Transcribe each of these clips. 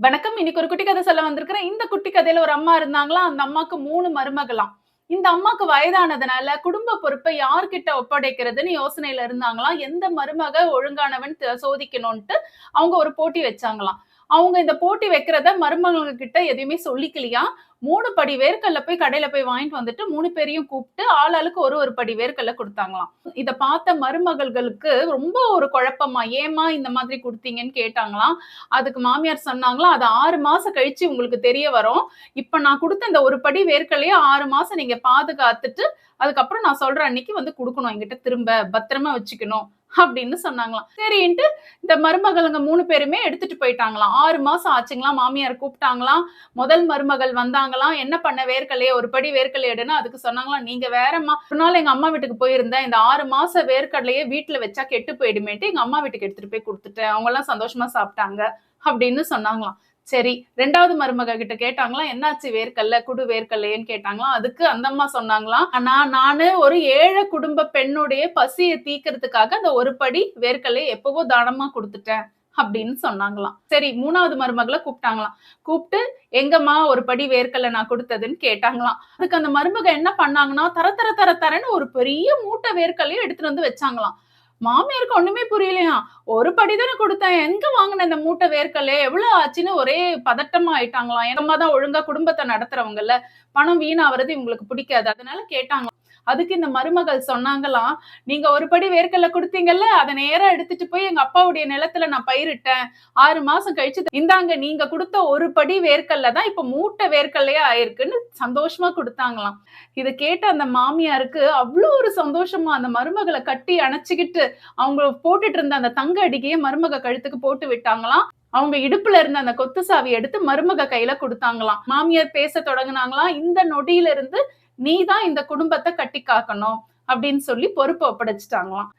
வணக்கம். இன்னைக்கு ஒரு குட்டி கதை சொல்ல வந்திருக்கிறேன். இந்த குட்டி கதையில ஒரு அம்மா இருந்தாங்களா? அந்த அம்மாக்கு மூணு மருமகளாம். இந்த அம்மாக்கு வயதானதுனால குடும்ப பொறுப்பை யார்கிட்ட ஒப்படைக்கிறதுன்னு யோசனையில இருந்தாங்களாம். எந்த மருமக ஒழுங்கானவன் சோதிக்கணும்ட்டு அவங்க ஒரு போட்டி வச்சாங்களாம். அவங்க இந்த போட்டி வைக்கிறத மருமகங்க கிட்ட எதையுமே சொல்லிக்கலையா? மூணு படி வேர்க்கல்ல போய் கடையில போய் வாங்கிட்டு வந்துட்டு மூணு பேரையும் கூப்பிட்டு ஆளாளுக்கு ஒரு ஒரு படி வேர்க்கல்ல கொடுத்தாங்களாம். இத பார்த்த மருமகள்களுக்கு ரொம்ப ஒரு குழப்பமா ஏமா இந்த மாதிரி கொடுத்தீங்கன்னு கேட்டாங்களாம். அதுக்கு மாமியார் சொன்னாங்களா அது ஆறு மாசம் கழிச்சு உங்களுக்கு தெரிய வரும். இப்ப நான் கொடுத்த இந்த ஒரு படி வேர்க்கலையே ஆறு மாசம் நீங்க பாதுகாத்துட்டு அதுக்கப்புறம் நான் சொல்ற அன்னைக்கு வந்து கொடுக்கணும் என்கிட்ட திரும்ப பத்திரமா வச்சுக்கணும். அப்படின்னு சொன்னாங்களாம். சரின்ட்டு இந்த மருமகளுங்க மூணு பேருமே எடுத்துட்டு போயிட்டாங்களாம். ஆறு மாசம் ஆச்சுங்களாம் மாமியார் கூப்பிட்டாங்களாம். முதல் மருமகள் வந்தாங்களாம். என்ன பண்ண வேர்க்கலையே ஒரு படி வேர்க்கலை எடுன்னு அதுக்கு சொன்னாங்களாம். நீங்க வேறம்மா ஒரு நாள் எங்க அம்மா வீட்டுக்கு போயிருந்தேன். இந்த ஆறு மாச வேர்க்கடலையே வீட்டுல வச்சா கெட்டு போயிடுமேட்டு எங்க அம்மா வீட்டுக்கு எடுத்துட்டு போய் கொடுத்துட்டேன். அவங்க எல்லாம் சந்தோஷமா சாப்பிட்டாங்க அப்படின்னு சொன்னாங்களாம். சரி ரெண்டாவது மருமக கிட்ட கேட்டாங்களாம் என்னாச்சு வேர்க்கல்ல குடு வேர்க்கல்லையேன்னு கேட்டாங்களாம் அதுக்கு அந்த அம்மா சொன்னாங்களாம் ஆனா நானு ஒரு ஏழை குடும்ப பெண்ணுடைய பசியை தீக்கிறதுக்காக அந்த ஒரு படி வேர்க்கல்லையை எப்பவோ தானமா கொடுத்துட்டேன் அப்படின்னு சொன்னாங்களாம். சரி மூணாவது மருமகளை கூப்பிட்டாங்களாம். கூப்பிட்டு எங்கம்மா ஒரு படி வேர்க்கல்ல நான் கொடுத்ததுன்னு கேட்டாங்களாம். அதுக்கு அந்த மருமக என்ன பண்ணாங்கன்னா தர தர தர தரன்னு ஒரு பெரிய மூட்டை வேர்க்கல்லையும் எடுத்துட்டு வந்து வச்சாங்களாம். மாமியாருக்கு ஒண்ணுமே புரியலையா? ஒரு படிதானே கொடுத்தேன். எங்க வாங்கின இந்த மூட்டை வேர்க்கல்ல? எவ்வளவு ஆச்சுன்னு ஒரே பதட்டமா ஆயிட்டாங்களாம். எங்க தான் ஒழுங்கா குடும்பத்தை நடத்துறவங்கல்ல. பணம் வீணாவது இவங்களுக்கு பிடிக்காது. அதனால கேட்டாங்க. அதுக்கு இந்த மருமகள் சொன்னாங்களாம் நீங்க ஒரு படி வேர்க்கல்ல கொடுத்தீங்கல்ல அதை நேரா எடுத்துட்டு போய் எங்க அப்பாவுடைய நிலத்துல நான் பயிரிட்டேன். ஆறு மாசம் கழிச்சு இந்தாங்க நீங்க கொடுத்த ஒரு படி வேர்க்கல்ல தான் இப்ப மூட்டை வேர்க்கல்லையே ஆயிருக்குன்னு சந்தோஷமா கொடுத்தாங்களாம். இதை கேட்ட அந்த மாமியாருக்கு அவ்வளோ ஒரு சந்தோஷமா அந்த மருமகளை கட்டி அணைச்சுக்கிட்டு அவங்க போட்டுட்டு இருந்த அந்த தங்க அடிக்கையை மருமக கழுத்துக்கு போட்டு விட்டாங்களாம். அவங்க இடுப்புல இருந்த அந்த கொத்து சாவி எடுத்து மருமக கையில கொடுத்தாங்களாம். மாமியார் பேச தொடங்கினாங்களாம். இந்த நொடியில இருந்து நீ தான் இந்த குடும்பத்தை கட்டி காக்கணும் அப்படின்னு சொல்லி பொறுப்பை ஒப்படைச்சிட்டாங்களாம்.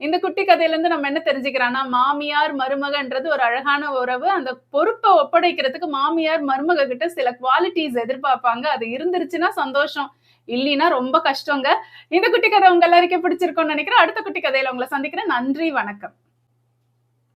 இந்த குட்டி கதையில இருந்து நம்ம என்ன தெரிஞ்சுக்கிறோம்னா மாமியார் மருமகன்றது ஒரு அழகான உறவு. அந்த பொறுப்பை ஒப்படைக்கிறதுக்கு மாமியார் மருமக கிட்ட சில குவாலிட்டிஸ் எதிர்பார்ப்பாங்க. அது இருந்துருச்சுன்னா சந்தோஷம் இல்லைன்னா ரொம்ப கஷ்டங்க. இந்த குட்டி கதை உங்க எல்லாருக்கும் பிடிச்சிருக்கும்னு நினைக்கிறேன். அடுத்த குட்டி கதையில உங்களை சந்திக்கிறேன். நன்றி வணக்கம்.